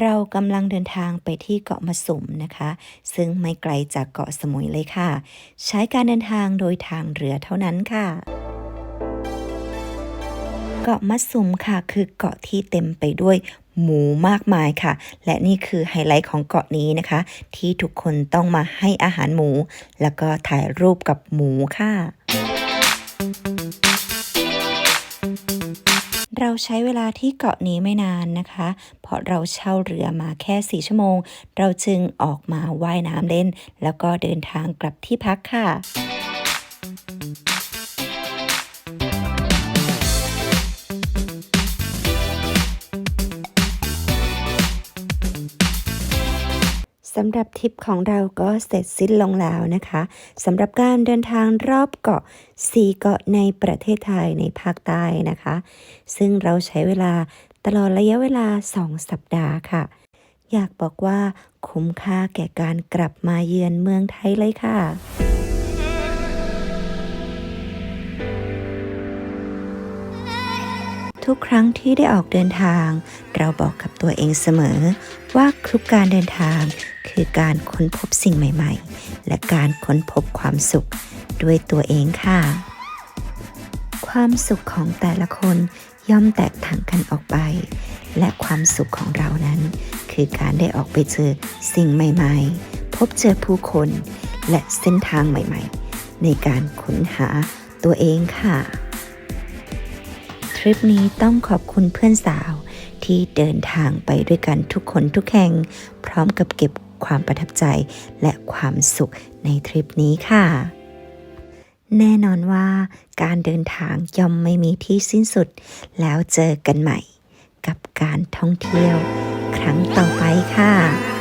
เรากำลังเดินทางไปที่เกาะมะสุมนะคะ ซึ่งไม่ไกลจากเกาะสมุยเลยค่ะ ใช้การเดินทางโดยทางเรือเท่านั้นค่ะเกาะมะสุมค่ะคือเกาะที่เต็มไปด้วยหมูมากมายค่ะ และนี่คือไฮไลท์ของเกาะนี้นะคะ ที่ทุกคนต้องมาให้อาหารหมู แล้วก็ถ่ายรูปกับหมูค่ะ เราใช้เวลาที่เกาะนี้ไม่นานนะคะ เพราะเราเช่าเรือมาแค่ 4 ชั่วโมง เราจึงออกมาว่ายน้ำเล่น แล้วก็เดินทางกลับที่พักค่ะ สำหรับทริปของเราก็เสร็จสิ้นลงแล้วนะคะสำหรับการเดินทางรอบเกาะ4เกาะในประเทศไทยในภาคใต้นะคะ ซึ่งเราใช้เวลาตลอดระยะเวลา 2 สัปดาห์ค่ะ อยากบอกว่าคุ้มค่าแก่การกลับมาเยือนเมืองไทยเลยค่ะ ทุกครั้งที่ได้ออกเดินทาง เราบอกกับตัวเองเสมอ ว่าทุกการเดินทาง คือการค้นพบสิ่งใหม่ๆ และการค้นพบความสุขด้วยตัวเองค่ะ ความสุขของแต่ละคนย่อมแตกต่างกันออกไป และความสุขของเรานั้น คือการได้ออกไปเจอสิ่งใหม่ๆ พบเจอผู้คนและเส้นทางใหม่ๆ ในการค้นหาตัวเองค่ะ ริปนี้ต้องขอบคุณเพื่อนสาว ที่เดินทางไปด้วยกันทุกคนทุกแห่ง พร้อมกับเก็บความประทับใจและความสุขในทริปนี้ค่ะ แน่นอนว่าการเดินทางย่อมไม่มีที่สิ้นสุด แล้วเจอกันใหม่ กับการท่องเที่ยว ครั้งต่อไปค่ะ